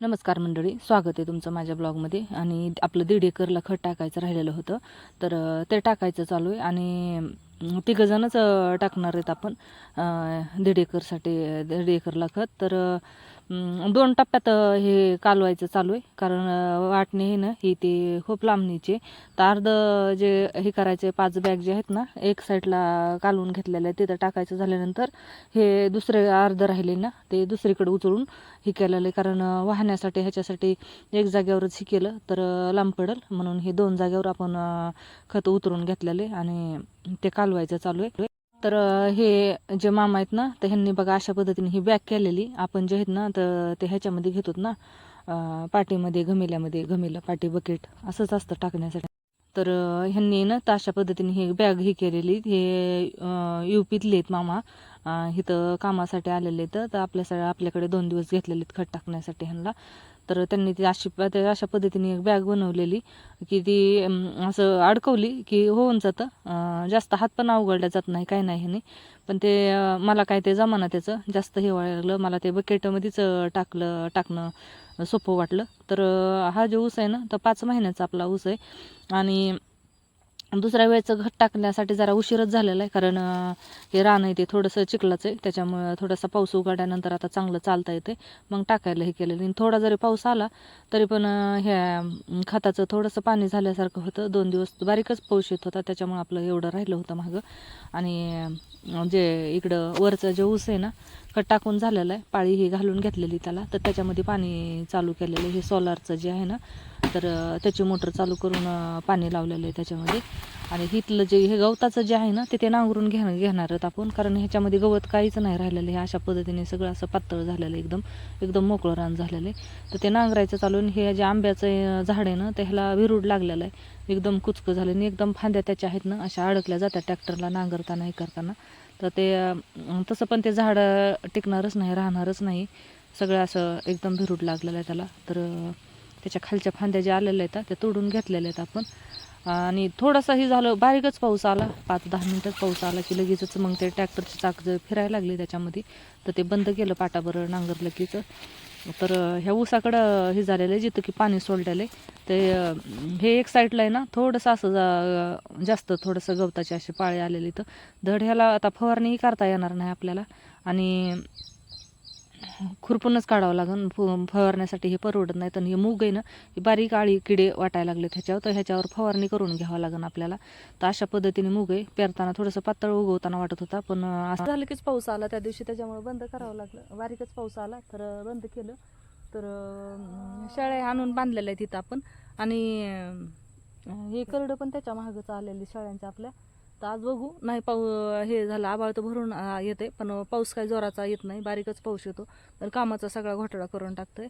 नमस्कार मंडळी स्वागत आहे तुमचं माझ्या ब्लॉगमध्ये. आणि आपलं दीड एकरला खत टाकायचं राहिलेलं होतं तर ते टाकायचं चालू आहे. आणि तिघंजणच टाकणार आहेत आपण दीड एकरसाठी दीड एकरला खत. तर दोन टप्प्यात हे कालवायचं चालू आहे. कारण वाटणे हे ना ही ते खूप लांबणीचे. तर अर्ध जे हे करायचे पाच बॅग जे आहेत ना एक साईडला कालवून घेतलेले आहे तिथं टाकायचं झाल्यानंतर हे दुसरे अर्ध राहिले ना ते दुसरीकडे उचलून हे केलेलं आहे. कारण वाहण्यासाठी ह्याच्यासाठी एक जागेवरच हे केलं तर लांब पडेल. म्हणून हे दोन जागेवर आपण खत उतरून घेतलेले आणि ते कालवायचं चालू आहे. तर हे जे मामा आहेत ना तर ह्यांनी बघा अशा पद्धतीने ही बॅग केलेली. आपण जे आहेत ना तर ते ह्याच्यामध्ये घेतो ना पाटीमध्ये घमेल्यामध्ये घमेलं पाटी बकेट असंच असतं टाकण्यासाठी. तर ह्यांनी ना तर अशा पद्धतीने ही बॅग ही केलेली. हे यू पीतले आहेत मामा. इथं कामासाठी आलेले आहेत तर आपल्या आपल्याकडे दोन दिवस घेतलेले आहेत खत टाकण्यासाठी ह्यांना. तर त्यांनी ती अशी ते अशा पद्धतीने एक बॅग बनवलेली की ती असं अडकवली की होऊन जातं. जास्त हात पण अवघडल्या जात नाही काय नाही ह्याने. पण ते मला काय ते जमाना त्याचं जास्त हे व्हायला लागलं मला ते बकेटमध्येच टाकलं टाकणं सोपं वाटलं. तर हा जो ऊस आहे ना तर पाच महिन्याचा आपला ऊस आहे. आणि दुसऱ्या वेळेचं घट टाकण्यासाठी जरा उशीरच झालेला आहे कारण हे रान आहे ते थोडंसं चिखलाच आहे त्याच्यामुळं थोडासा पाऊस उघडल्यानंतर आता चांगलं चालता येते मग टाकायला हे केलेलं आणि थोडा जरी पाऊस आला तरी पण ह्या खताचं थोडंसं पाणी झाल्यासारखं होतं. दोन दिवस बारीकच पाऊस येत होता त्याच्यामुळं आपलं एवढं राहिलं होतं मागं. आणि जे इकडं वरचं जे ऊस आहे ना खत टाकून झालेलं आहे. पाळी ही घालून घेतलेली त्याला. तर त्याच्यामध्ये पाणी चालू केलेलं आहे. हे सोलारचं जे आहे ना तर त्याची मोटर चालू करून पाणी लावलेलं आहे त्याच्यामध्ये. आणि हिथलं जे हे गवताचं जे आहे ना ते ते नांगरून घेणं घेणार आहोत आपण. कारण ह्याच्यामध्ये गवत काहीच नाही राहिलेलं हे अशा पद्धतीने सगळं असं पातळ झालेलं आहे एकदम. एकदम मोकळं रान झालेलं आहे. तर ते नांगरायचं चालू आणि हे जे आंब्याचं झाड आहे ना ते ह्याला विरूड लागलेलं आहे. एकदम कुचकं झालं आणि एकदम फांद्या त्याच्या आहेत ना अशा अडकल्या जातात ट्रॅक्टरला नांगरताना हे करताना. तर ते तसं पण ते झाड टिकणारच नाही राहणारच नाही. सगळं असं एकदम भिरूड लागलेलं आहे त्याला. तर त्याच्या खालच्या फांद्या ज्या आलेल्या आहेत त्या तोडून घेतलेल्या आहेत आपण. आणि थोडासा हे झालं बारीकच पाऊस आला पाच दहा मिनटच पाऊस आला की लगेचच मग ते ट्रॅक्टरची चाक जर फिरायला लागली त्याच्यामध्ये तर ते बंद केलं पाटाबरं नांगरलं कीच तर ह्या ऊसाकडं हे झालेलं आहे जिथं की पाणी सोडलेलं आहे. ते हे एक साईडला आहे ना थोडंसं असं जा- जास्त थोडंसं गवताचे असे पाळे आलेले तर धड ह्याला आता फवारणीही करता येणार नाही आपल्याला. आणि खुरपूनच काढावं लागेल फवारण्यासाठी हे परवडत नाही. तर हे मूग आहे ना हे बारीक आळी किडे वाटायला लागले ह्याच्यावर. तर ह्याच्यावर फवारणी करून घ्यावं लागेल आपल्याला. तर अशा पद्धतीने मूग आहे पेरताना थोडंसं पातळ उगवताना वाटत होता पण असं झालं कीच पाऊस आला त्या दिवशी. त्याच्यामुळे बंद करावं लागलं. बारीकच पाऊस आला तर बंद केलं. तर शाळे आणून बांधलेल्या आहेत तिथं आपण. आणि हे करडं पण त्याच्या मागच आलेली शाळांच्या आपल्या. तर आज बघू. नाही पाऊ हे झालं आबाळ तर भरून येते पण पाऊस काही जोराचा येत नाही. बारीकच पाऊस येतो. तर कामाचा सगळा घोटाळा करून टाकतोय.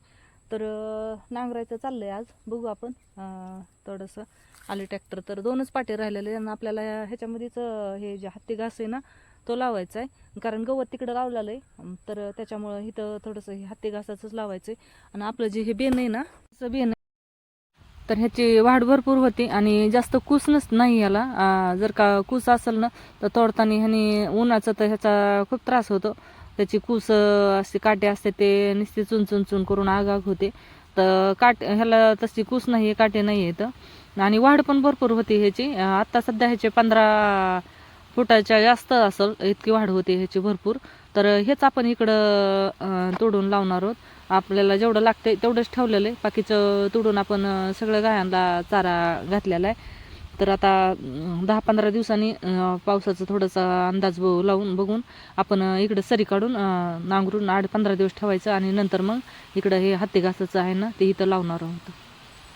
तर अं, नांगरायचं चाललंय आज. बघू आपण थोडंसं. आले ट्रॅक्टर तर दोनच पाटे राहिलेले आणि आपल्याला ह्याच्यामध्येच हे जे हत्ती घास आहे ना तो लावायचा आहे कारण गवत तिकडं लावलेलं आहे. तर त्याच्यामुळं इथं थोडंसं हे हत्ती घासाचंच लावायचं आहे आणि आपलं जे हे बेन आहे ना तसं बेन तर ह्याची वाढ भरपूर होती आणि जास्त कुसनच नाही याला जर का कुस असेल ना तर तोडताना ह्याने उन्हाचं तर ह्याचा खूप त्रास होतो. त्याची कुस असे काटे असते ते नुसते चुन चुन चुन करून आगाग होते. तर काट ह्याला तशी कूस नाही आहे काटे नाही आहेत आणि वाढ पण भरपूर होती ह्याची. आत्ता सध्या ह्याचे पंधरा फुटाच्या जास्त असेल इतकी वाढ होते ह्याची भरपूर. तर हेच आपण इकडं तोडून लावणार आहोत. आपल्याला जेवढं लागतंय तेवढंच ठेवलेलं आहे. बाकीचं तोडून आपण सगळं गायांना चारा घातलेला आहे. तर आता दहा पंधरा दिवसांनी पावसाचं थोडंसं अंदाज ब- लावून बघून आपण इकडं सरी काढून नांगरून आठ पंधरा दिवस ठेवायचं आणि नंतर मग इकडं हे हत्ती घासाचं आहे ना ते इथं लावणार आहोत.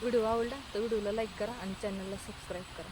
व्हिडिओ आवडला तर व्हिडिओला लाईक करा आणि चॅनलला सबस्क्राईब करा.